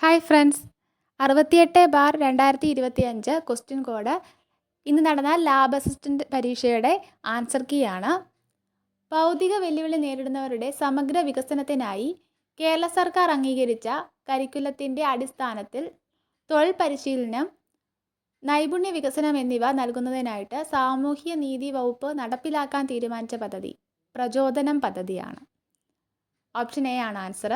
Hi friends അറുപത്തിയെട്ട് bar രണ്ടായിരത്തി ഇരുപത്തി അഞ്ച് ക്വസ്റ്റ്യൻ കോഡ് ഇന്ന് നടന്ന ലാബ് അസിസ്റ്റന്റ് പരീക്ഷയുടെ ആൻസർ കീ ആണ്. ഭൗതിക വെല്ലുവിളി നേരിടുന്നവരുടെ സമഗ്ര വികസനത്തിനായി കേരള സർക്കാർ അംഗീകരിച്ച കരിക്കുലത്തിന്റെ അടിസ്ഥാനത്തിൽ തൊഴിൽ പരിശീലനം നൈപുണ്യ വികസനം എന്നിവ നൽകുന്നതിനായിട്ട് സാമൂഹ്യ നീതി വകുപ്പ് നടപ്പിലാക്കാൻ തീരുമാനിച്ച പദ്ധതി പ്രചോദനം പദ്ധതിയാണ്. ഓപ്ഷൻ എ ആണ് ആൻസർ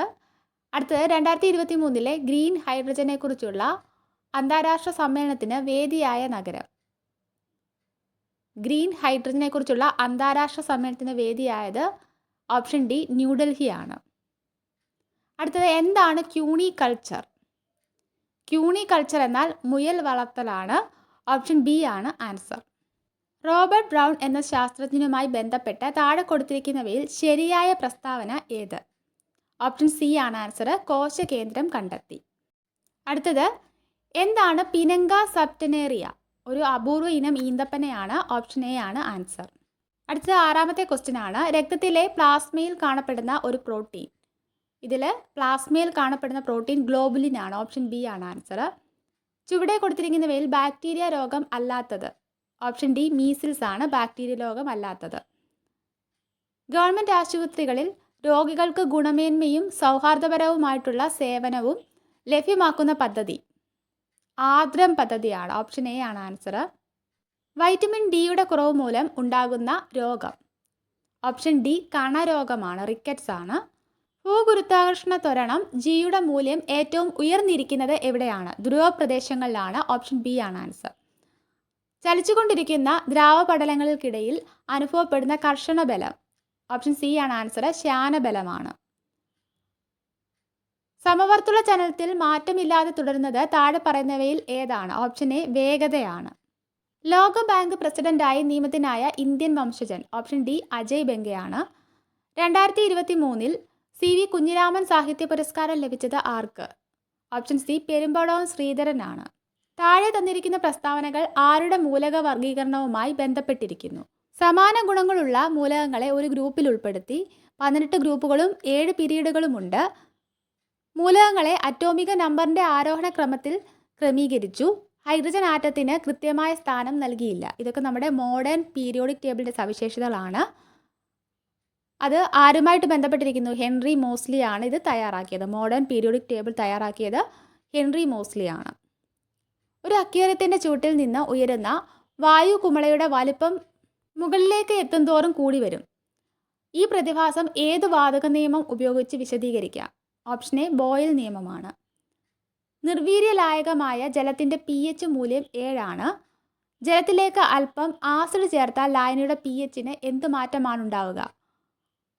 അടുത്തത് രണ്ടായിരത്തി ഇരുപത്തി മൂന്നിലെ ഗ്രീൻ ഹൈഡ്രജനെ കുറിച്ചുള്ള അന്താരാഷ്ട്ര സമ്മേളനത്തിന് വേദിയായ നഗരം. ഗ്രീൻ ഹൈഡ്രജനെ കുറിച്ചുള്ള അന്താരാഷ്ട്ര സമ്മേളനത്തിന് വേദിയായത് ഓപ്ഷൻ ഡി ന്യൂഡൽഹിയാണ്. അടുത്തത് എന്താണ് ക്യൂണി കൾച്ചർ? ക്യൂണി കൾച്ചർ എന്നാൽ മുയൽ വളർത്തലാണ്. ഓപ്ഷൻ ബി ആണ് ആൻസർ. റോബർട്ട് ബ്രൗൺ എന്ന ശാസ്ത്രജ്ഞനുമായി ബന്ധപ്പെട്ട് താഴെ കൊടുത്തിരിക്കുന്നവയിൽ ശരിയായ പ്രസ്താവന ഏത്? ഓപ്ഷൻ സി ആണ് ആൻസർ കോശകേന്ദ്രം കണ്ടെത്തി. അടുത്തത് എന്താണ് പിനങ്ക സബ്റ്റനേറിയ ഒരു അപൂർവ ഇനം ഈന്തപ്പനയാണ് ഓപ്ഷൻ എ ആണ് ആൻസർ അടുത്തത് ആറാമത്തെ ക്വസ്റ്റ്യൻ ആണ്. രക്തത്തിലെ പ്ലാസ്മയിൽ കാണപ്പെടുന്ന ഒരു പ്രോട്ടീൻ ഇതിൽ പ്ലാസ്മയിൽ കാണപ്പെടുന്ന പ്രോട്ടീൻ ഗ്ലോബുലിൻ ആണ്. ഓപ്ഷൻ ബി ആണ് ആൻസർ ചുവടെ കൊടുത്തിരിക്കുന്നവയിൽ ബാക്ടീരിയ രോഗം അല്ലാത്തത്. ഓപ്ഷൻ ഡി മീസിൽസ് ആണ്. ബാക്ടീരിയ രോഗം അല്ലാത്തത്. ഗവൺമെന്റ് ആശുപത്രികളിൽ രോഗികൾക്ക് ഗുണമേന്മയും സൗഹാർദ്ദപരവുമായിട്ടുള്ള സേവനവും ലഭ്യമാക്കുന്ന പദ്ധതി. ആർദ്രം പദ്ധതിയാണ് ഓപ്ഷൻ എ ആണ് ആൻസർ വൈറ്റമിൻ ഡിയുടെ കുറവ് മൂലം ഉണ്ടാകുന്ന രോഗം. ഓപ്ഷൻ ഡി കണരോഗമാണ് റിക്കറ്റ്സ് ആണ്. ഭൂഗുരുത്വാകർഷണ ത്വരണം ജിയുടെ മൂല്യം ഏറ്റവും ഉയർന്നിരിക്കുന്നത് എവിടെയാണ്? ധ്രുവ പ്രദേശങ്ങളിലാണ് ഓപ്ഷൻ ബി ആണ് ആൻസർ ചലിച്ചുകൊണ്ടിരിക്കുന്ന ദ്രാവപടലങ്ങൾക്കിടയിൽ അനുഭവപ്പെടുന്ന കർഷണ ബലം ഓപ്ഷൻ സി ആണ് ആൻസർ ശ്യാനബലമാണ്. സമവർത്തുള്ള ചലനത്തിൽ മാറ്റമില്ലാതെ തുടരുന്നത് താഴെ പറയുന്നവയിൽ ഏതാണ്? ഓപ്ഷൻ എ വേഗതയാണ്. ലോക ബാങ്ക് പ്രസിഡന്റായി നിയമിതനായ ഇന്ത്യൻ വംശജൻ ഓപ്ഷൻ ഡി അജയ് ബെങ്കയാണ്. രണ്ടായിരത്തി ഇരുപത്തി മൂന്നിൽ സി വി കുഞ്ഞിരാമൻ സാഹിത്യ പുരസ്കാരം ലഭിച്ചത് ആർക്ക്? Option C പെരുമ്പടവും ശ്രീധരനാണ്. താഴെ തന്നിരിക്കുന്ന പ്രസ്താവനകൾ ആരുടെ മൂലക വർഗീകരണവുമായി ബന്ധപ്പെട്ടിരിക്കുന്നു? സമാന ഗുണങ്ങളുള്ള മൂലകങ്ങളെ ഒരു ഗ്രൂപ്പിൽ ഉൾപ്പെടുത്തി പതിനെട്ട് ഗ്രൂപ്പുകളും ഏഴ് പിരീഡുകളുമുണ്ട്. മൂലകങ്ങളെ അറ്റോമിക നമ്പറിന്റെ ആരോഹണ ക്രമത്തിൽ ക്രമീകരിച്ചു. ഹൈഡ്രജൻ ആറ്റത്തിന് കൃത്യമായ സ്ഥാനം നൽകിയില്ല. ഇതൊക്കെ നമ്മുടെ മോഡേൺ പീരിയോഡിക് ടേബിളിന്റെ സവിശേഷതകളാണ്. അത് ആരുമായിട്ട് ബന്ധപ്പെട്ടിരിക്കുന്നു? ഹെൻറി മോസ്ലി ആണ് ഇത് തയ്യാറാക്കിയത്. മോഡേൺ പീരിയോഡിക് ടേബിൾ തയ്യാറാക്കിയത് ഹെൻറി മോസ്ലി ആണ്. ഒരു അക്വേറിയത്തിന്റെ ചുവട്ടിൽ നിന്ന് ഉയരുന്ന വായു കുമളയുടെ വലിപ്പം മുകളിലേക്ക് എത്തുന്തോറും കൂടി വരും. ഈ പ്രതിഭാസം ഏത് വാതക നിയമം ഉപയോഗിച്ച് വിശദീകരിക്കാം? ഓപ്ഷൻ എ ബോയിൽ നിയമമാണ്. നിർവീര്യലായകമായ ജലത്തിന്റെ പി എച്ച് മൂല്യം ഏഴാണ് ജലത്തിലേക്ക് അല്പം ആസിഡ് ചേർത്താൽ ലായനിയുടെ പി എച്ചിന് എന്ത് മാറ്റമാണ് ഉണ്ടാവുക?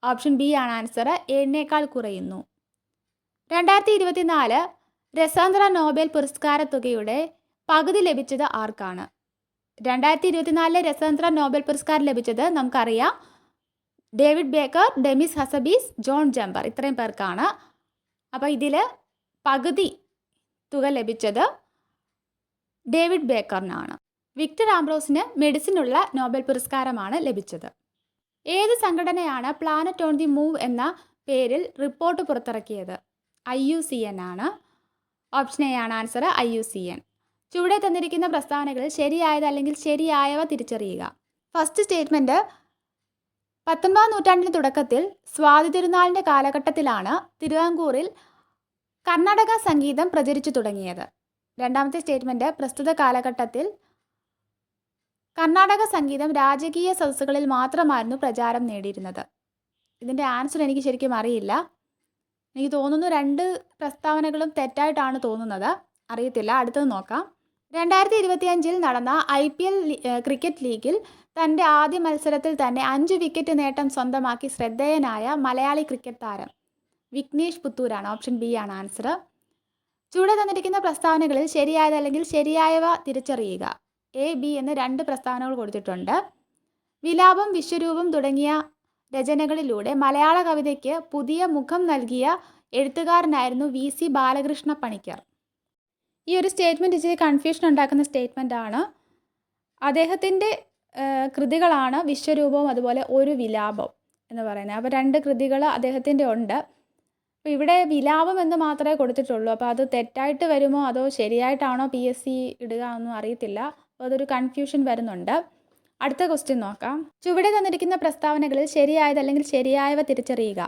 ഓപ്ഷൻ ബി ആണ് ആൻസർ. ഏഴിനേക്കാൾ കുറയുന്നു. രണ്ടായിരത്തി ഇരുപത്തിനാല് രസാന്തര നോബൽ പുരസ്കാര തുകയുടെ പകുതി ലഭിച്ചത് ആർക്കാണ്? രണ്ടായിരത്തി ഇരുപത്തിനാലിലെ രസതന്ത്ര നോബൽ പുരസ്കാരം ലഭിച്ചത് നമുക്കറിയാം. David Baker Demis Hassabis John Jumper ഇത്രയും പേർക്കാണ്. അപ്പോൾ ഇതിൽ പകുതി തുക ലഭിച്ചത് ഡേവിഡ് ബേക്കറിനാണ്. വിക്ടർ ആംബ്രോസിന് മെഡിസിനുള്ള നോബൽ പുരസ്കാരമാണ് ലഭിച്ചത്. ഏത് സംഘടനയാണ് പ്ലാനറ്റ് ഓൺ ദി മൂവ് എന്ന പേരിൽ റിപ്പോർട്ട് പുറത്തിറക്കിയത്? ഐ യു സി എൻ ആണ്. ഓപ്ഷൻ എ ആണ് answer I U C N. ചുവടെ തന്നിരിക്കുന്ന പ്രസ്താവനകൾ ശരിയായത് അല്ലെങ്കിൽ ശരിയായവ തിരിച്ചറിയുക. ഫസ്റ്റ് സ്റ്റേറ്റ്മെന്റ് പത്തൊൻപതാം നൂറ്റാണ്ടിന്റെ തുടക്കത്തിൽ സ്വാതി തിരുനാളിന്റെ കാലഘട്ടത്തിലാണ് തിരുവാങ്കൂറിൽ കർണാടക സംഗീതം പ്രചരിച്ചു തുടങ്ങിയത്. രണ്ടാമത്തെ സ്റ്റേറ്റ്മെന്റ് പ്രസ്തുത കാലഘട്ടത്തിൽ കർണാടക സംഗീതം രാജകീയ സദസ്സുകളിൽ മാത്രമായിരുന്നു പ്രചാരം നേടിയിരുന്നത്. ഇതിന്റെ ആൻസർ എനിക്ക് ശരിക്കും അറിയില്ല. എനിക്ക് തോന്നുന്നു രണ്ട് പ്രസ്താവനകളും തെറ്റായിട്ടാണ് തോന്നുന്നത്. അറിയത്തില്ല. അടുത്തത് നോക്കാം. രണ്ടായിരത്തി ഇരുപത്തിയഞ്ചിൽ നടന്ന ഐ പി എൽ ക്രിക്കറ്റ് ലീഗിൽ തന്റെ ആദ്യ മത്സരത്തിൽ തന്നെ അഞ്ച് വിക്കറ്റ് നേട്ടം സ്വന്തമാക്കി ശ്രദ്ധേയനായ മലയാളി ക്രിക്കറ്റ് താരം വിഘ്നേഷ് പുത്തൂരാണ്. ഓപ്ഷൻ ബി ആണ് ആൻസർ ചൂടെ തന്നിരിക്കുന്ന പ്രസ്താവനകളിൽ ശരിയായത് അല്ലെങ്കിൽ ശരിയായവ തിരിച്ചറിയുക. എ ബി എന്ന് രണ്ട് പ്രസ്താവനകൾ കൊടുത്തിട്ടുണ്ട്. വിലാപം വിശ്വരൂപം തുടങ്ങിയ രചനകളിലൂടെ മലയാള കവിതയ്ക്ക് പുതിയ മുഖം നൽകിയ എഴുത്തുകാരനായിരുന്നു വി സി ബാലകൃഷ്ണ പണിക്കർ. ഈ ഒരു സ്റ്റേറ്റ്മെന്റ് ഇച്ചിരി കൺഫ്യൂഷൻ ഉണ്ടാക്കുന്ന സ്റ്റേറ്റ്മെന്റ് ആണ്. അദ്ദേഹത്തിന്റെ കൃതികളാണ് വിശ്വരൂപവും അതുപോലെ ഒരു വിലാപം എന്ന് പറയുന്നത്. അപ്പോൾ രണ്ട് കൃതികൾ അദ്ദേഹത്തിന്റെ ഉണ്ട്. അപ്പോൾ ഇവിടെ വിലാപം എന്ന് മാത്രമേ കൊടുത്തിട്ടുള്ളൂ. അപ്പോൾ അത് തെറ്റായിട്ട് വരുമോ? അതോ ശരിയായിട്ടാണോ പി എസ് സി ഇടുക ഒന്നും അറിയത്തില്ല. അപ്പോൾ അതൊരു കൺഫ്യൂഷൻ വരുന്നുണ്ട്. അടുത്ത ക്വസ്റ്റ്യൻ നോക്കാം. ചുവടെ തന്നിരിക്കുന്ന പ്രസ്താവനകളിൽ ശരിയായത് അല്ലെങ്കിൽ ശരിയായവ തിരിച്ചറിയുക.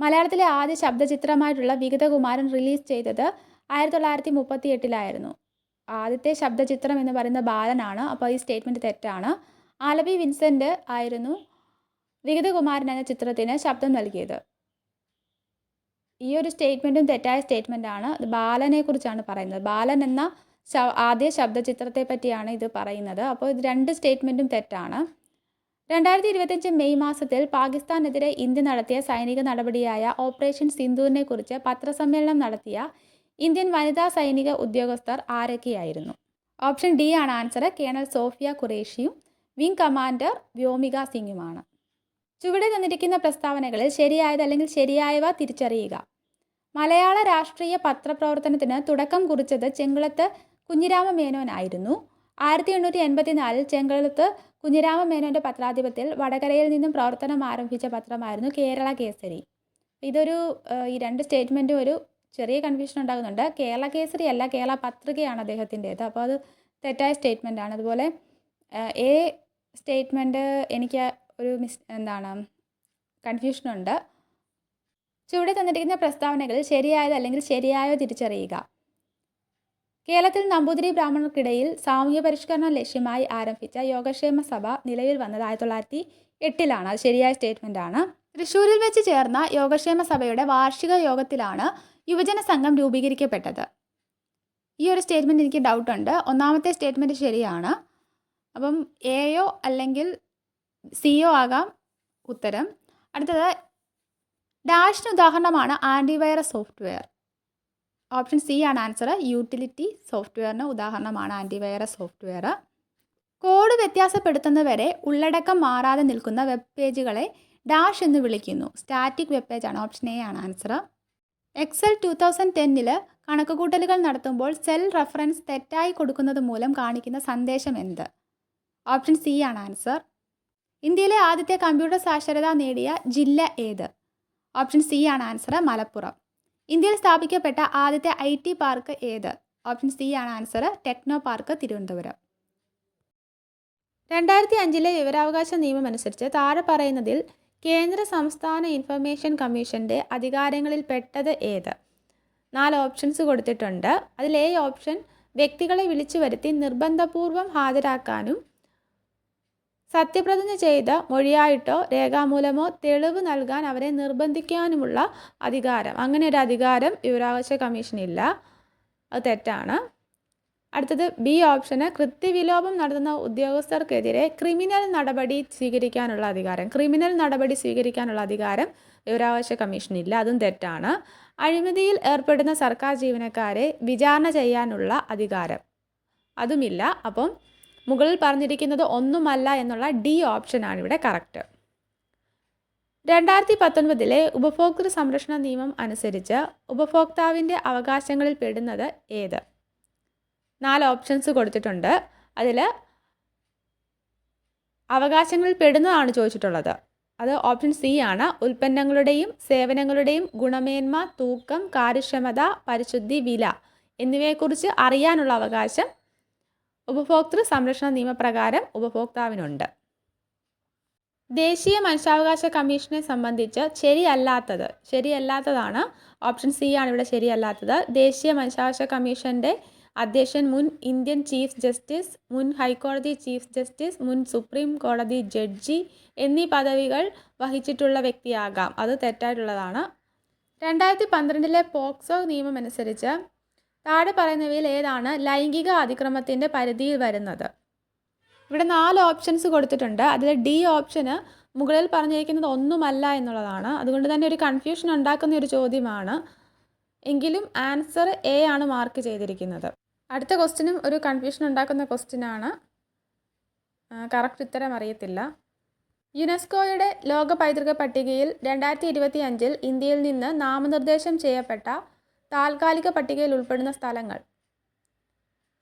മലയാളത്തിലെ ആദ്യ ശബ്ദചിത്രമായിട്ടുള്ള വിഗതകുമാരൻ റിലീസ് ചെയ്തത് ആയിരത്തി തൊള്ളായിരത്തി മുപ്പത്തി എട്ടിലായിരുന്നു ആദ്യത്തെ ശബ്ദചിത്രം എന്ന് പറയുന്ന ബാലനാണ്. അപ്പോൾ ഈ സ്റ്റേറ്റ്മെന്റ് തെറ്റാണ്. ആലബി വിൻസെന്റ് ആയിരുന്നു വിഗതകുമാരൻ എന്ന ചിത്രത്തിന് ശബ്ദം നൽകിയത്. ഈ ഒരു സ്റ്റേറ്റ്മെന്റും തെറ്റായ സ്റ്റേറ്റ്മെന്റ് ആണ് ഇത് ബാലനെ കുറിച്ചാണ് പറയുന്നത്. ബാലൻ എന്ന ആദ്യ ശബ്ദചിത്രത്തെ പറ്റിയാണ് ഇത് പറയുന്നത്. അപ്പോൾ ഇത് രണ്ട് സ്റ്റേറ്റ്മെന്റും തെറ്റാണ്. രണ്ടായിരത്തി ഇരുപത്തഞ്ച് മെയ് മാസത്തിൽ പാകിസ്ഥാനെതിരെ ഇന്ത്യ നടത്തിയ സൈനിക നടപടിയായ ഓപ്പറേഷൻ സിന്ദൂറിനെ കുറിച്ച് പത്രസമ്മേളനം നടത്തിയ ഇന്ത്യൻ വനിതാ സൈനിക ഉദ്യോഗസ്ഥർ ആരൊക്കെയായിരുന്നു? ഓപ്ഷൻ ഡി ആണ് ആൻസർ. കേണൽ സോഫിയ ഖുറേഷിയും വിംഗ് കമാൻഡർ വ്യോമിക സിംഗുമാണ്. ചുവടെ തന്നിരിക്കുന്ന പ്രസ്താവനകളിൽ ശരിയായത് അല്ലെങ്കിൽ ശരിയായവ തിരിച്ചറിയുക. മലയാള രാഷ്ട്രീയ പത്രപ്രവർത്തനത്തിന് തുടക്കം കുറിച്ചത് ചെങ്കുളത്ത് കുഞ്ഞിരാമ മേനോനായിരുന്നു ആയിരത്തി എണ്ണൂറ്റി എൺപത്തിനാലിൽ ചെങ്കുളത്ത് കുഞ്ഞിരാമ മേനോന്റെ പത്രാധിപത്യത്തിൽ വടകരയിൽ നിന്നും പ്രവർത്തനം ആരംഭിച്ച പത്രമായിരുന്നു കേരള കേസരി. ഇതൊരു ഈ രണ്ട് സ്റ്റേറ്റ്മെന്റും ഒരു ചെറിയ കൺഫ്യൂഷൻ ഉണ്ടാകുന്നുണ്ട്. കേരള കേസരി അല്ല കേരള പത്രികയാണ് അദ്ദേഹത്തിന്റേത്. അപ്പോൾ അത് തെറ്റായ സ്റ്റേറ്റ്മെന്റ് ആണ്. അതുപോലെ എ സ്റ്റേറ്റ്മെന്റ് എനിക്ക് ഒരു മിസ് എന്താണ് കൺഫ്യൂഷനുണ്ട് ചുവടെ തന്നിരിക്കുന്ന പ്രസ്താവനകൾ ശരിയായത് അല്ലെങ്കിൽ ശരിയായോ തിരിച്ചറിയുക. കേരളത്തിൽ നമ്പൂതിരി ബ്രാഹ്മണർക്കിടയിൽ സാമൂഹ്യ പരിഷ്കരണം ലക്ഷ്യമായി ആരംഭിച്ച യോഗക്ഷേമ സഭ നിലവിൽ വന്നത് ആയിരത്തി തൊള്ളായിരത്തി എട്ടിലാണ്. അത് ശരിയായ സ്റ്റേറ്റ്മെന്റ് ആണ്. തൃശ്ശൂരിൽ വെച്ച് ചേർന്ന യോഗക്ഷേമ സഭയുടെ വാർഷിക യോഗത്തിലാണ് യുവജന സംഘം രൂപീകരിക്കപ്പെട്ടത്. ഈ ഒരു സ്റ്റേറ്റ്മെന്റ് എനിക്ക് ഡൗട്ടുണ്ട് ഒന്നാമത്തെ സ്റ്റേറ്റ്മെന്റ് ശരിയാണ്. അപ്പം എയോ അല്ലെങ്കിൽ സിഒ ആകാം ഉത്തരം. അടുത്തത് ഡാഷിന് ഉദാഹരണമാണ് ആന്റിവൈറസ് സോഫ്റ്റ്വെയർ ഓപ്ഷൻ സി ആണ് ആൻസർ യൂട്ടിലിറ്റി സോഫ്റ്റ്വെയറിന് ഉദാഹരണമാണ് ആന്റിവൈറസ് സോഫ്റ്റ്വെയർ കോഡ് വ്യത്യാസപ്പെടുത്തുന്നവരെ ഉള്ളടക്കം മാറാതെ നിൽക്കുന്ന വെബ് പേജുകളെ ഡാഷ് എന്ന് വിളിക്കുന്നു. സ്റ്റാറ്റിക് വെബ് പേജാണ് ഓപ്ഷൻ എ ആണ് ആൻസർ എക്സൽ ടു തൗസൻഡ് ടെന്നിൽ കണക്കുകൂട്ടലുകൾ നടത്തുമ്പോൾ സെൽ റെഫറൻസ് തെറ്റായി കൊടുക്കുന്നത് മൂലം കാണിക്കുന്ന സന്ദേശം എന്ത്? ഓപ്ഷൻ സി ആണ് ആൻസർ ഇന്ത്യയിലെ ആദ്യത്തെ കമ്പ്യൂട്ടർ സാക്ഷരത നേടിയ ജില്ല ഏത്? ഓപ്ഷൻ സി ആണ് ആൻസർ മലപ്പുറം. ഇന്ത്യയിൽ സ്ഥാപിക്കപ്പെട്ട ആദ്യത്തെ ഐ ടി പാർക്ക് ഏത്? ഓപ്ഷൻ സി ആണ് ആൻസർ ടെക്നോ പാർക്ക് തിരുവനന്തപുരം. രണ്ടായിരത്തി അഞ്ചിലെ വിവരാവകാശ നിയമം അനുസരിച്ച് താഴെ പറയുന്നതിൽ കേന്ദ്ര സംസ്ഥാന ഇൻഫർമേഷൻ കമ്മീഷന്റെ അധികാരങ്ങളിൽ പെട്ടത് ഏത്? നാല് ഓപ്ഷൻസ് കൊടുത്തിട്ടുണ്ട്. അതിൽ എ ഓപ്ഷൻ വ്യക്തികളെ വിളിച്ചു വരുത്തി നിർബന്ധപൂർവം ഹാജരാക്കാനും സത്യപ്രതിജ്ഞ ചെയ്ത മൊഴിയായിട്ടോ രേഖാമൂലമോ തെളിവ് നൽകാൻ അവരെ നിർബന്ധിക്കാനുമുള്ള അധികാരം. അങ്ങനെ ഒരു അധികാരം വിവരാവകാശ കമ്മീഷനില്ല. അത് തെറ്റാണ്. അടുത്തത് ബി ഓപ്ഷന് കൃത്യവിലോപം നടത്തുന്ന ഉദ്യോഗസ്ഥർക്കെതിരെ ക്രിമിനൽ നടപടി സ്വീകരിക്കാനുള്ള അധികാരം. ക്രിമിനൽ നടപടി സ്വീകരിക്കാനുള്ള അധികാരം വിവരാവകാശ കമ്മീഷനില്ല. അതും തെറ്റാണ്. അഴിമതിയിൽ ഏർപ്പെടുന്ന സർക്കാർ ജീവനക്കാരെ വിചാരണ ചെയ്യാനുള്ള അധികാരം അതുമില്ല. അപ്പം മുകളിൽ പറഞ്ഞിരിക്കുന്നത് ഒന്നുമല്ല എന്നുള്ള ഡി ഓപ്ഷനാണ് ഇവിടെ കറക്റ്റ്. രണ്ടായിരത്തി പത്തൊൻപതിലെ ഉപഭോക്തൃ സംരക്ഷണ നിയമം അനുസരിച്ച് ഉപഭോക്താവിന്റെ അവകാശങ്ങളിൽ പെടുന്നത് ഏത്? നാല് ഓപ്ഷൻസ് കൊടുത്തിട്ടുണ്ട്. അതിൽ അവകാശങ്ങളിൽ പെടുന്നതാണ് ചോദിച്ചിട്ടുള്ളത്. അത് ഓപ്ഷൻ സി ആണ്. ഉൽപ്പന്നങ്ങളുടെയും സേവനങ്ങളുടെയും ഗുണമേന്മ തൂക്കം കാര്യക്ഷമത പരിശുദ്ധി വില എന്നിവയെക്കുറിച്ച് അറിയാനുള്ള അവകാശം ഉപഭോക്തൃ സംരക്ഷണ നിയമപ്രകാരം ഉപഭോക്താവിനുണ്ട്. ദേശീയ മനുഷ്യാവകാശ കമ്മീഷനെ സംബന്ധിച്ച് ശരിയല്ലാത്തത് ശരിയല്ലാത്തതാണ്. ഓപ്ഷൻ സി ആണ് ഇവിടെ ശരിയല്ലാത്തത്. ദേശീയ മനുഷ്യാവകാശ കമ്മീഷന്റെ അധ്യക്ഷൻ മുൻ ഇന്ത്യൻ ചീഫ് ജസ്റ്റിസ് മുൻ ഹൈക്കോടതി ചീഫ് ജസ്റ്റിസ് മുൻ സുപ്രീം കോടതി ജഡ്ജി എന്നീ പദവികൾ വഹിച്ചിട്ടുള്ള വ്യക്തിയാകാം. അത് തെറ്റായിട്ടുള്ളതാണ്. രണ്ടായിരത്തി പന്ത്രണ്ടിലെ പോക്സോ നിയമം അനുസരിച്ച് താഴെ പറയുന്നവയിൽ ഏതാണ് ലൈംഗിക അതിക്രമത്തിന്റെ പരിധിയിൽ വരുന്നത്? ഇവിടെ നാല് ഓപ്ഷൻസ് കൊടുത്തിട്ടുണ്ട്. അതിൽ ഡി ഓപ്ഷന് മുകളിൽ പറഞ്ഞിരിക്കുന്നത് ഒന്നുമല്ല എന്നുള്ളതാണ്. അതുകൊണ്ട് തന്നെ ഒരു കൺഫ്യൂഷൻ ഉണ്ടാക്കുന്ന ഒരു ചോദ്യമാണ്. എങ്കിലും ആൻസർ എ ആണ് മാർക്ക് ചെയ്തിരിക്കുന്നത്. അടുത്ത ക്വസ്റ്റിനും ഒരു കൺഫ്യൂഷൻ ഉണ്ടാക്കുന്ന ക്വസ്റ്റിനാണ് കറക്റ്റ് ഉത്തരം അറിയത്തില്ല. യുനെസ്കോയുടെ ലോക പൈതൃക പട്ടികയിൽ രണ്ടായിരത്തി ഇരുപത്തി അഞ്ചിൽ ഇന്ത്യയിൽ നിന്ന് നാമനിർദ്ദേശം ചെയ്യപ്പെട്ട താൽക്കാലിക പട്ടികയിൽ ഉൾപ്പെടുന്ന സ്ഥലങ്ങൾ.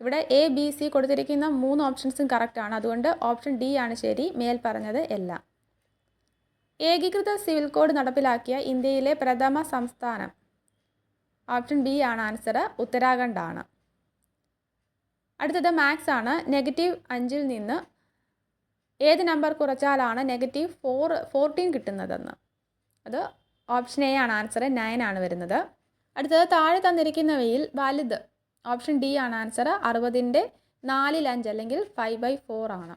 ഇവിടെ എ ബി സി കൊടുത്തിരിക്കുന്ന മൂന്ന് ഓപ്ഷൻസും കറക്റ്റ് ആണ്. അതുകൊണ്ട് ഓപ്ഷൻ ഡി ആണ് ശരി. മേൽ പറഞ്ഞത് എല്ലാം. ഏകീകൃത സിവിൽ കോഡ് നടപ്പിലാക്കിയ ഇന്ത്യയിലെ പ്രഥമ സംസ്ഥാനം. ഓപ്ഷൻ ബി ആണ് ആൻസർ ഉത്തരാഖണ്ഡാണ്. ആണ് അടുത്തത് മാത്സ് ആണ്. നെഗറ്റീവ് അഞ്ചിൽ നിന്ന് ഏത് നമ്പർ കുറച്ചാലാണ് നെഗറ്റീവ് ഫോർ ഫോർട്ടീൻ കിട്ടുന്നതെന്ന്. അത് ഓപ്ഷൻ എ ആണ് ആൻസർ നയൻ ആണ് വരുന്നത്. അടുത്തത് താഴെ തന്നിരിക്കുന്നവയിൽ വലുത്. ഓപ്ഷൻ ഡി ആണ് ആൻസർ അറുപതിന്റെ നാലിൽ അഞ്ച് അല്ലെങ്കിൽ ഫൈവ് ബൈ ഫോർ ആണ്.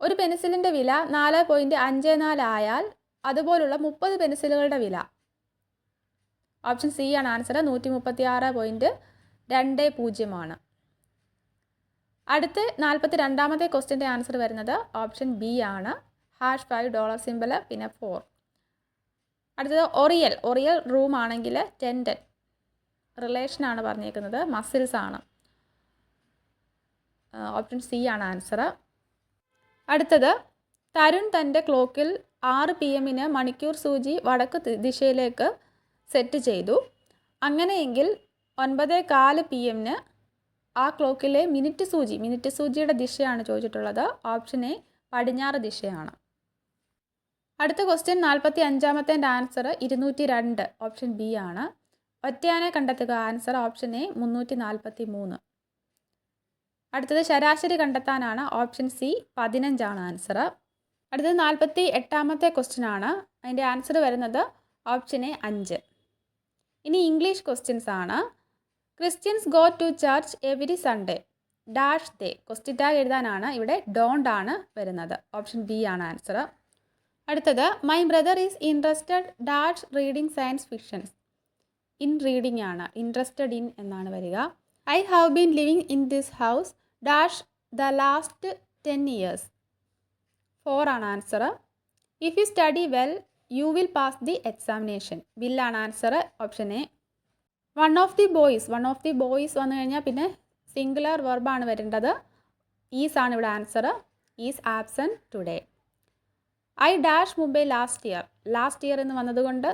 ഒരു പെൻസിലിന്റെ വില നാല് പോയിന്റ് അഞ്ച് നാലായാൽ അതുപോലുള്ള മുപ്പത് പെൻസിലുകളുടെ വില. ഓപ്ഷൻ സി ആണ് ആൻസർ നൂറ്റി മുപ്പത്തി ആറ് പോയിന്റ് രണ്ട് പൂജ്യമാണ്. അടുത്ത് നാൽപ്പത്തി രണ്ടാമത്തെ ക്വസ്റ്റിന്റെ ആൻസർ വരുന്നത് ഓപ്ഷൻ ബി ആണ്. ഹാഷ് ഫൈവ് ഡോളർ സിമ്പിൾ പിന്നെ ഫോർ. അടുത്തത് ഒറിയൽ. ഒറിയൽ റൂം ആണെങ്കിൽ ടെൻഡൻ. റിലേഷൻ ആണ് പറഞ്ഞേക്കുന്നത് മസിൽസ് ആണ്. ഓപ്ഷൻ സി ആണ് ആൻസർ. അടുത്തത് തരുൺ തന്റെ ക്ലോക്കിൽ ആറ് പി എമ്മിന് മണിക്കൂർ സൂചി വടക്ക് ദിശയിലേക്ക് സെറ്റ് ചെയ്തു. അങ്ങനെയെങ്കിൽ ഒൻപത് കാൽ പി എമ്മിന് ആ ക്ലോക്കിലെ മിനിറ്റ് സൂചി മിനിറ്റ് സൂചിയുടെ ദിശയാണ് ചോദിച്ചിട്ടുള്ളത്. ഓപ്ഷൻ എ പടിഞ്ഞാറ് ദിശയാണ്. അടുത്ത ക്വസ്റ്റ്യൻ നാൽപ്പത്തി അഞ്ചാമത്തെ ആൻസർ ഇരുന്നൂറ്റി രണ്ട് ഓപ്ഷൻ ബി ആണ്. ഒറ്റയാനെ കണ്ടെത്തുക ആൻസർ ഓപ്ഷൻ എ മുന്നൂറ്റി നാൽപ്പത്തി മൂന്ന് അടുത്തത് ശരാശരി കണ്ടെത്താനാണ് ഓപ്ഷൻ സി പതിനഞ്ചാണ് ആൻസർ അടുത്തത് നാൽപ്പത്തി എട്ടാമത്തെ ക്വസ്റ്റ്യൻ ആണ്. അതിന്റെ ആൻസർ വരുന്നത് ഓപ്ഷൻ എ അഞ്ച്. ഇനി ഇംഗ്ലീഷ് ക്വസ്റ്റ്യൻസ് ആണ്. Christians go to church every Sunday dash they question tag എഴുതാനാണ്. ഇവിടെ ഡോണ്ട് ആണ് വരുന്നത്. ഓപ്ഷൻ ബി ആണ് ആൻസർ അടുത്തത് my brother is interested dash reading science fictions in reading ആണ്. ഇൻട്രസ്റ്റഡ് ഇൻ എന്നാണ് വരിക. I have been living in this house dash the last ten years four ആണ് answer if you study well you will pass the examination ബില്ലാണ് answer option A one of the boys one of the boys വന്നു കഴിഞ്ഞാൽ പിന്നെ singular വെർബാണ് വരേണ്ടത്. Is ആണ് ഇവിടെ answer is absent today I dash Mumbai last year last year എന്ന് വന്നതുകൊണ്ട്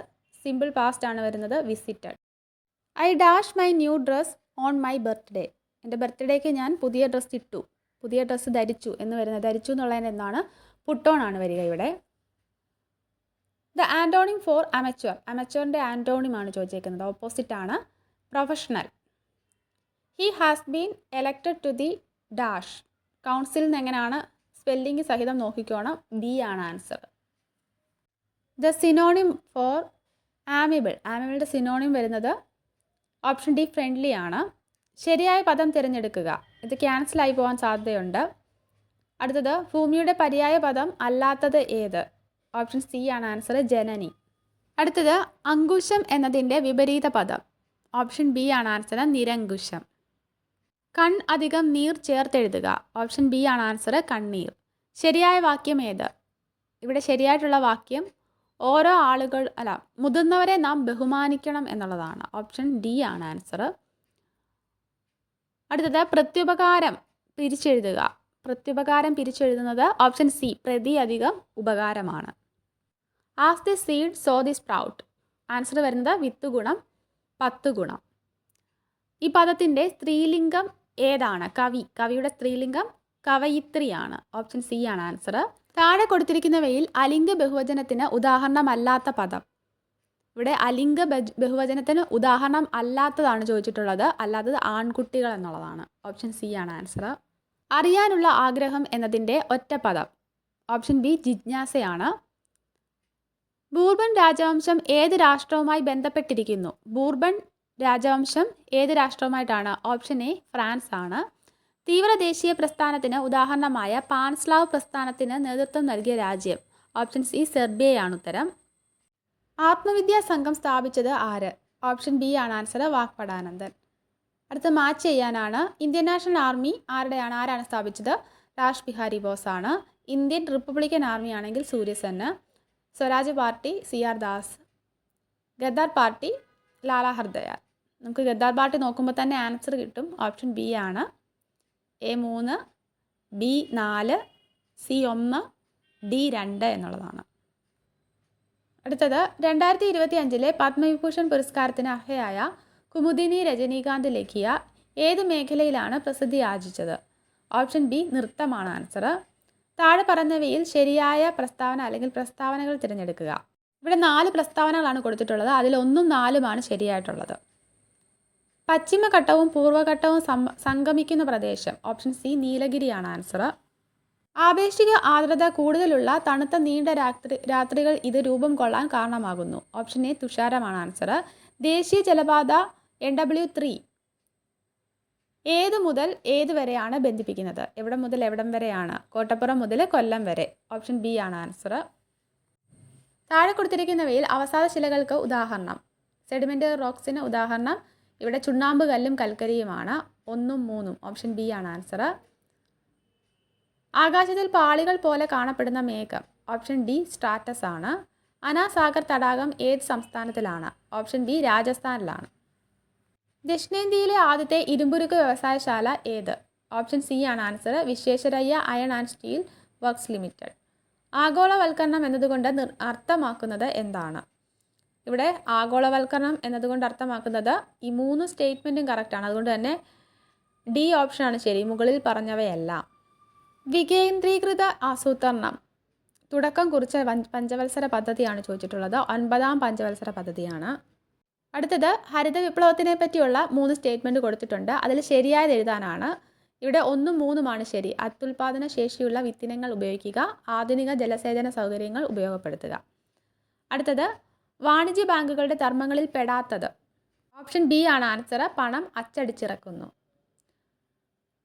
സിമ്പിൾ പാസ്റ്റ് ആണ് വരുന്നത് visited I dash my new dress on my birthday എന്റെ ബർത്ത്ഡേക്ക് ഞാൻ പുതിയ ഡ്രസ്സ് ഇട്ടു. പുതിയ ഡ്രസ്സ് ധരിച്ചു എന്ന് വരുന്നത്. ധരിച്ചു എന്നുള്ളതിന് എന്താണ്? പുട്ടോൺ ആണ് വരിക ഇവിടെ. ദ ആന്റോണിം ഫോർ അമച്വർ അമച്വറിന്റെ ആന്റോണിമാണ് ചോദിച്ചേക്കുന്നത്. ഓപ്പോസിറ്റ് ആണ്. Professional he has been elected to the dash കൗൺസിലിൽ നിന്ന് എങ്ങനെയാണ് സ്പെല്ലിംഗ് സഹിതം നോക്കിക്കോണം. ബി ആണ് answer the synonym for amiable ആമിബിളുടെ synonym വരുന്നത് ഓപ്ഷൻ ഡി ഫ്രണ്ട്ലി ആണ്. ശരിയായ പദം തിരഞ്ഞെടുക്കുക. ഇത് ക്യാൻസലായി പോകാൻ സാധ്യതയുണ്ട്. അടുത്തത് ഭൂമിയുടെ പര്യായ പദം അല്ലാത്തത് ഏത്? ഓപ്ഷൻ സി ആണ് ആൻസർ ജനനി. അടുത്തത് അങ്കുശം എന്നതിന്റെ വിപരീത പദം. ഓപ്ഷൻ ബി ആണ് ആൻസർ നിരങ്കുശം. കൺ അധികം നീർ ചേർത്തെഴുതുക. ഓപ്ഷൻ ബി ആണ് ആൻസർ കണ്ണീർ. ശരിയായ വാക്യം ഏത്? ഇവിടെ ശരിയായിട്ടുള്ള വാക്യം ഓരോ ആളുകൾ അല്ല മുതിർന്നവരെ നാം ബഹുമാനിക്കണം എന്നുള്ളതാണ്. ഓപ്ഷൻ ഡി ആണ് ആൻസർ. അടുത്തത് പ്രത്യുപകാരം പിരിച്ചെഴുതുക. പ്രത്യുപകാരം പിരിച്ചെഴുതുന്നത് ഓപ്ഷൻ സി പ്രതി അധികം ഉപകാരമാണ്. As the seed so the sprout answer വരുന്നത് വിത്ത് ഗുണം പത്ത് ഗുണം. ഈ പദത്തിന്റെ സ്ത്രീലിംഗം ഏതാണ്? കവി. കവിയുടെ സ്ത്രീലിംഗം കവയിത്രിയാണ്. ഓപ്ഷൻ സി ആണ് ആൻസർ താഴെ കൊടുത്തിരിക്കുന്നവയിൽ അലിംഗ ബഹുവചനത്തിന് ഉദാഹരണമല്ലാത്ത പദം. ഇവിടെ അലിംഗ ബഹുവചനത്തിന് ഉദാഹരണം അല്ലാത്തതാണ് ചോദിച്ചിട്ടുള്ളത്. അല്ലാത്തത് ആൺകുട്ടികൾ എന്നുള്ളതാണ്. ഓപ്ഷൻ സി ആണ് ആൻസർ അറിയാനുള്ള ആഗ്രഹം എന്നതിന്റെ ഒറ്റ പദം. Option B ജിജ്ഞാസയാണ്. ബൂർബൻ രാജവംശം ഏത് രാഷ്ട്രവുമായി ബന്ധപ്പെട്ടിരിക്കുന്നു? ബൂർബൺ രാജവംശം ഏത് രാഷ്ട്രവുമായിട്ടാണ്? ഓപ്ഷൻ എ ഫ്രാൻസ് ആണ്. തീവ്ര ദേശീയ പ്രസ്ഥാനത്തിന് ഉദാഹരണമായ പാൻസ്ലാവ് പ്രസ്ഥാനത്തിന് നേതൃത്വം നൽകിയ രാജ്യം. ഓപ്ഷൻ സി സെർബിയയാണ് ഉത്തരം. ആത്മവിദ്യാ സംഘം സ്ഥാപിച്ചത് ആര്? ഓപ്ഷൻ ബി ആണ് ആൻസർ വാക്പടാനന്ദൻ. അടുത്ത മാച്ച് ചെയ്യാനാണ്. ഇന്ത്യൻ നാഷണൽ ആർമി ആരുടെയാണ്? ആരാണ് സ്ഥാപിച്ചത്? രാജ് ബിഹാരി ബോസ് ആണ്. ഇന്ത്യൻ റിപ്പബ്ലിക്കൻ ആർമി ആണെങ്കിൽ സൂര്യസെന്ന് Swaraj party C R Das. Ghadar party Lala Hardayal. നമുക്ക് ഗദ്ദാർ പാർട്ടി നോക്കുമ്പോൾ തന്നെ ആൻസർ കിട്ടും. ഓപ്ഷൻ ബി ആണ്. എ മൂന്ന് ബി നാല് സി ഒന്ന് ഡി രണ്ട് എന്നുള്ളതാണ്. അടുത്തത് രണ്ടായിരത്തി ഇരുപത്തി അഞ്ചിലെ പത്മവിഭൂഷൺ പുരസ്കാരത്തിന് അർഹയായ കുമുദിനി രജനീകാന്ത് ലേഖിയ ഏത് മേഖലയിലാണ് പ്രസിദ്ധി ആർജിച്ചത്? ഓപ്ഷൻ ബി നൃത്തമാണ് ആൻസർ താഴെ പറയുന്നവയിൽ ശരിയായ പ്രസ്താവന അല്ലെങ്കിൽ പ്രസ്താവനകൾ തിരഞ്ഞെടുക്കുക. ഇവിടെ നാല് പ്രസ്താവനകളാണ് കൊടുത്തിട്ടുള്ളത്. അതിൽ ഒന്നും നാലുമാണ് ശരിയായിട്ടുള്ളത്. പശ്ചിമഘട്ടവും പൂർവഘട്ടവും സംഗമിക്കുന്ന പ്രദേശം. ഓപ്ഷൻ സി നീലഗിരിയാണ് ആൻസർ ആപേക്ഷിക ആർദ്രത കൂടുതലുള്ള തണുത്ത നീണ്ട രാത്രി രാത്രികൾ ഇത് രൂപം കൊള്ളാൻ കാരണമാകുന്നു. ഓപ്ഷൻ എ തുഷാരമാണ് ആൻസർ ദേശീയ ജലപാത എൻ ഡബ്ല്യു ത്രീ. ഏത് മുതൽ ഏത് വരെയാണ് ബന്ധിപ്പിക്കുന്നത്? എവിടെ മുതൽ എവിടം വരെയാണ്? കോട്ടപ്പുറം മുതൽ കൊല്ലം വരെ. ഓപ്ഷൻ ബി ആണ് ആൻസർ താഴെ കൊടുത്തിരിക്കുന്നവയിൽ അവസാദ ശിലകൾക്ക് ഉദാഹരണം. സെഡിമെന്റ് റോക്സിന് ഉദാഹരണം. ഇവിടെ ചുണ്ണാമ്പ് കല്ലും കൽക്കരിയുമാണ്. ഒന്നും മൂന്നും. ഓപ്ഷൻ ബി ആണ് ആൻസർ ആകാശത്തിൽ പാളികൾ പോലെ കാണപ്പെടുന്ന മേഘം. ഓപ്ഷൻ ഡി സ്ട്രാറ്റസ് ആണ്. അനാസാഗർ തടാകം ഏത് സംസ്ഥാനത്തിലാണ്? Option B രാജസ്ഥാനിലാണ്. ദക്ഷിണേന്ത്യയിലെ ആദ്യത്തെ ഇരുമ്പുരുക്ക് വ്യവസായശാല ഏത്? ഓപ്ഷൻ സി ആണ് answer. Visvesvaraya iron and steel works limited. ആഗോളവൽക്കരണം എന്നതുകൊണ്ട് അർത്ഥമാക്കുന്നത് എന്താണ്? ഇവിടെ ആഗോളവൽക്കരണം എന്നതുകൊണ്ട് അർത്ഥമാക്കുന്നത് ഈ മൂന്ന് സ്റ്റേറ്റ്മെന്റും കറക്റ്റാണ് അതുകൊണ്ട് തന്നെ ഡി ഓപ്ഷനാണ് ശരി. മുകളിൽ പറഞ്ഞവയെല്ലാം. വികേന്ദ്രീകൃത ആസൂത്രണം. തുടക്കം കുറിച്ച പഞ്ചവത്സര പദ്ധതിയാണ് ചോദിച്ചിട്ടുള്ളത്. ഒൻപതാം പഞ്ചവത്സര പദ്ധതിയാണ്. അടുത്തത് ഹരിത വിപ്ലവത്തിനെ പറ്റിയുള്ള മൂന്ന് സ്റ്റേറ്റ്മെന്റ് കൊടുത്തിട്ടുണ്ട്. അതിൽ ശരിയായത് എഴുതാനാണ്. ഇവിടെ ഒന്നും മൂന്നുമാണ് ശരി. അത്യുൽപാദന ശേഷിയുള്ള വിത്തിനങ്ങൾ ഉപയോഗിക്കുക. ആധുനിക ജലസേചന സൗകര്യങ്ങൾ ഉപയോഗപ്പെടുത്തുക. അടുത്തത് വാണിജ്യ ബാങ്കുകളുടെ ധർമ്മങ്ങളിൽ പെടാത്തത്. ഓപ്ഷൻ ബി ആണ് ആൻസർ പണം അച്ചടിച്ചിറക്കുന്നു.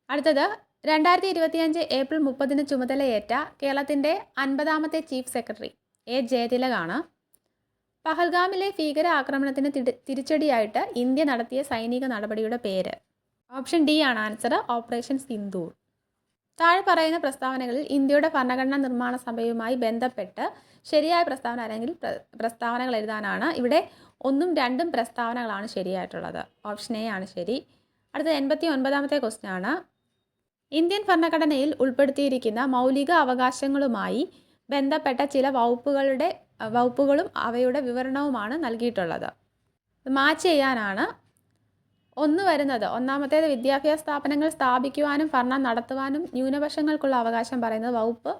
അടുത്തത് രണ്ടായിരത്തി ഇരുപത്തിയഞ്ച് ഏപ്രിൽ മുപ്പതിന് ചുമതലയേറ്റ കേരളത്തിന്റെ അൻപതാമത്തെ ചീഫ് സെക്രട്ടറി എ ജയതിലകാണ്. പഹൽഗാമിലെ ഭീകര ആക്രമണത്തിന് തിടി- തിരിച്ചടിയായിട്ട് ഇന്ത്യ നടത്തിയ സൈനിക നടപടിയുടെ പേര്. ഓപ്ഷൻ ഡി ആണ് ആൻസർ ഓപ്പറേഷൻ സിന്ദൂർ. താഴെ പറയുന്ന പ്രസ്താവനകളിൽ ഇന്ത്യയുടെ ഭരണഘടനാ നിർമ്മാണ സഭയുമായി ബന്ധപ്പെട്ട് ശരിയായ പ്രസ്താവന അല്ലെങ്കിൽ പ്രസ്താവനകൾ എഴുതാനാണ് ഇവിടെ ഒന്നും രണ്ടും പ്രസ്താവനകളാണ് ശരിയായിട്ടുള്ളത്. ഓപ്ഷൻ എ ആണ് ശരി. അടുത്ത എൺപത്തി ഒൻപതാമത്തെ ക്വസ്റ്റ്യൻ ആണ്. ഇന്ത്യൻ ഭരണഘടനയിൽ ഉൾപ്പെടുത്തിയിരിക്കുന്ന മൗലിക അവകാശങ്ങളുമായി ബന്ധപ്പെട്ട ചില വകുപ്പുകളുടെ വകുപ്പുകളും അവയുടെ വിവരണവുമാണ് നൽകിയിട്ടുള്ളത്. മാച്ച് ചെയ്യാനാണ് ഒന്ന് വരുന്നത്. ഒന്നാമത്തേത് വിദ്യാഭ്യാസ സ്ഥാപനങ്ങൾ സ്ഥാപിക്കുവാനും ഭരണം നടത്തുവാനും ന്യൂനപക്ഷങ്ങൾക്കുള്ള അവകാശം പറയുന്നത് വകുപ്പ്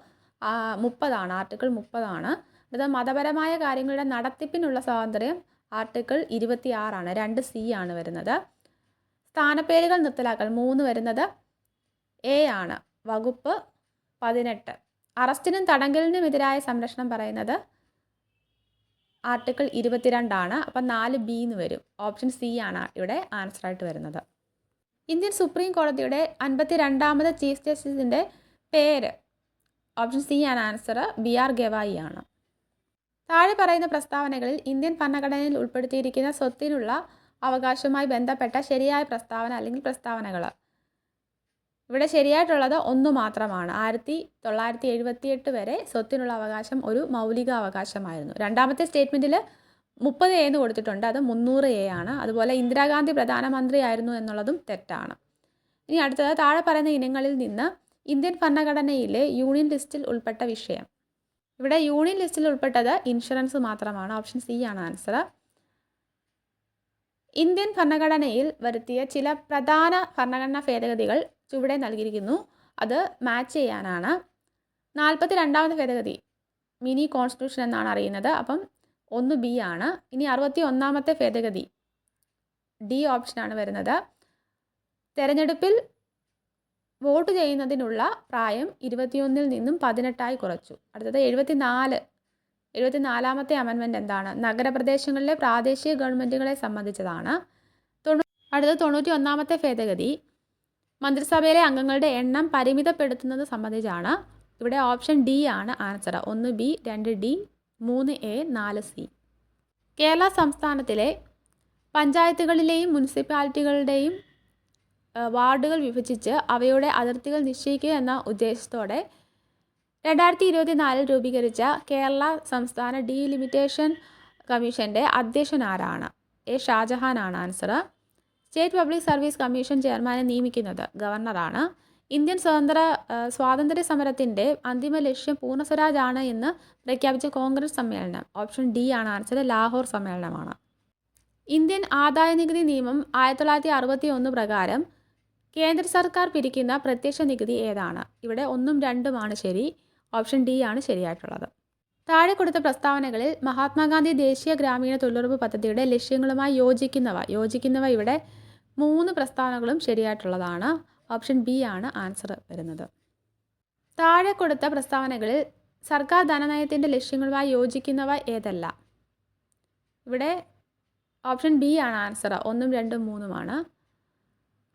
മുപ്പതാണ്. ആർട്ടിക്കിൾ മുപ്പതാണ്. അത് മതപരമായ കാര്യങ്ങളുടെ നടത്തിപ്പിനുള്ള സ്വാതന്ത്ര്യം ആർട്ടിക്കിൾ ഇരുപത്തി ആറാണ് രണ്ട് സി ആണ് വരുന്നത്. സ്ഥാനപ്പേരുകൾ നിർത്തലാക്കൽ മൂന്ന് വരുന്നത് എ ആണ്. വകുപ്പ് പതിനെട്ട്. അറസ്റ്റിനും തടങ്കലിനും എതിരായ സംരക്ഷണം പറയുന്നത് ആർട്ടിക്കിൾ ഇരുപത്തിരണ്ടാണ്. അപ്പം നാല് ബി എന്ന് വരും. ഓപ്ഷൻ സി ആണ് ഇവിടെ ആൻസർ ആയിട്ട് വരുന്നത്. ഇന്ത്യൻ സുപ്രീം കോടതിയുടെ അൻപത്തി രണ്ടാമത് ചീഫ് ജസ്റ്റിസിന്റെ പേര് ഓപ്ഷൻ സി ആണ് ആൻസർ. ബി ആർ ഗവായി ആണ്. താഴെ പറയുന്ന പ്രസ്താവനകളിൽ ഇന്ത്യൻ ഭരണഘടനയിൽ ഉൾപ്പെടുത്തിയിരിക്കുന്ന സ്വത്തിനുള്ള അവകാശവുമായി ബന്ധപ്പെട്ട ശരിയായ പ്രസ്താവന അല്ലെങ്കിൽ പ്രസ്താവനകൾ ഇവിടെ ശരിയായിട്ടുള്ളത് ഒന്ന് മാത്രമാണ്. ആയിരത്തി തൊള്ളായിരത്തി എഴുപത്തിയെട്ട് വരെ സ്വത്തിനുള്ള അവകാശം ഒരു മൗലിക അവകാശമായിരുന്നു രണ്ടാമത്തെ സ്റ്റേറ്റ്മെന്റിൽ മുപ്പത് എ എന്ന് കൊടുത്തിട്ടുണ്ട്. അത് മുന്നൂറ് എ ആണ്. അതുപോലെ ഇന്ദിരാഗാന്ധി പ്രധാനമന്ത്രിയായിരുന്നു എന്നുള്ളതും തെറ്റാണ്. ഇനി അടുത്തത് താഴെ പറയുന്ന ഇനങ്ങളിൽ നിന്ന് ഇന്ത്യൻ ഭരണഘടനയിലെ യൂണിയൻ ലിസ്റ്റിൽ ഉൾപ്പെട്ട വിഷയം. ഇവിടെ യൂണിയൻ ലിസ്റ്റിൽ ഉൾപ്പെട്ടത് ഇൻഷുറൻസ് മാത്രമാണ്. ഓപ്ഷൻ സി ആണ് ആൻസർ ഇന്ത്യൻ ഭരണഘടനയിൽ വരുത്തിയ ചില പ്രധാന ഭരണഘടനാ ഭേദഗതികൾ ചുവടെ നൽകിയിരിക്കുന്നു. അത് മാച്ച് ചെയ്യാനാണ്. നാൽപ്പത്തി രണ്ടാമത്തെ ഭേദഗതി. മിനി കോൺസ്റ്റിറ്റ്യൂഷൻ എന്നാണ് അറിയുന്നത്. അപ്പം ഒന്ന് ബി ആണ്. ഇനി അറുപത്തി ഒന്നാമത്തെ ഭേദഗതി ഡി ഓപ്ഷനാണ് വരുന്നത്. തെരഞ്ഞെടുപ്പിൽ വോട്ട് ചെയ്യുന്നതിനുള്ള പ്രായം ഇരുപത്തിയൊന്നിൽ നിന്നും പതിനെട്ടായി കുറച്ചു. അടുത്തത് എഴുപത്തിനാല്. എഴുപത്തിനാലാമത്തെ അമൻമെന്റ് എന്താണ്? നഗരപ്രദേശങ്ങളിലെ പ്രാദേശിക ഗവൺമെന്റുകളെ സംബന്ധിച്ചതാണ്. തൊണ്ണൂ അടുത്തത് തൊണ്ണൂറ്റി ഒന്നാമത്തെ ഭേദഗതി. മന്ത്രിസഭയിലെ അംഗങ്ങളുടെ എണ്ണം പരിമിതപ്പെടുത്തുന്നത് സംബന്ധിച്ചാണ്. ഇവിടെ ഓപ്ഷൻ ഡി ആണ് ആൻസർ ഒന്ന് ബി രണ്ട് ഡി മൂന്ന് എ നാല് സി. കേരള സംസ്ഥാനത്തിലെ പഞ്ചായത്തുകളിലെയും മുനിസിപ്പാലിറ്റികളുടെയും വാർഡുകൾ വിഭജിച്ച് അവയുടെ അതിർത്തികൾ നിശ്ചയിക്കുക എന്ന ഉദ്ദേശത്തോടെ രണ്ടായിരത്തി ഇരുപത്തിനാലിൽ രൂപീകരിച്ച കേരള സംസ്ഥാന ഡീലിമിറ്റേഷൻ കമ്മീഷന്റെ അധ്യക്ഷൻ ആരാണ്? എ. ഷാജഹാൻ ആണ് answer state public service commission ചെയർമാനെ നിയമിക്കുന്നത് ഗവർണറാണ്. ഇന്ത്യൻ സ്വതന്ത്ര സ്വാതന്ത്ര്യ സമരത്തിന്റെ അന്തിമ ലക്ഷ്യം പൂർണ സ്വരാജ് ആണ് എന്ന് പ്രഖ്യാപിച്ച കോൺഗ്രസ് സമ്മേളനം. ഓപ്ഷൻ ഡി ആണ് ആൻസർ. ലാഹോർ സമ്മേളനമാണ്. ഇന്ത്യൻ ആദായ നികുതി നിയമം ആയിരത്തി തൊള്ളായിരത്തി അറുപത്തി ഒന്ന് പ്രകാരം കേന്ദ്ര സർക്കാർ പിരിക്കുന്ന പ്രത്യക്ഷ നികുതി ഏതാണ്? ഇവിടെ ഒന്നും രണ്ടുമാണ് ശരി. ഓപ്ഷൻ ഡി ആണ് ശരിയായിട്ടുള്ളത്. താഴെ കൊടുത്ത പ്രസ്താവനകളിൽ മഹാത്മാഗാന്ധി ദേശീയ ഗ്രാമീണ തൊഴിലുറപ്പ് പദ്ധതിയുടെ ലക്ഷ്യങ്ങളുമായി യോജിക്കുന്നവ യോജിക്കുന്നവ ഇവിടെ മൂന്ന് പ്രസ്താവനകളും ശരിയായിട്ടുള്ളതാണ്. ഓപ്ഷൻ ബി ആണ് ആൻസർ വരുന്നത്. താഴെ കൊടുത്ത പ്രസ്താവനകളിൽ സർക്കാർ ധനനയത്തിന്റെ ലക്ഷ്യങ്ങളുമായി യോജിക്കുന്നവ ഏതല്ല? ഇവിടെ ഓപ്ഷൻ ബി ആണ് ആൻസർ. ഒന്നും രണ്ടും മൂന്നുമാണ്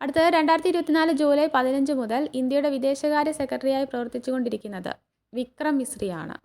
അടുത്തത് രണ്ടായിരത്തി ഇരുപത്തിനാല് ജൂലൈ പതിനഞ്ച് മുതൽ ഇന്ത്യയുടെ വിദേശകാര്യ സെക്രട്ടറിയായി പ്രവർത്തിച്ചുകൊണ്ടിരിക്കുന്നത് വിക്രം മിശ്രിയാണ്.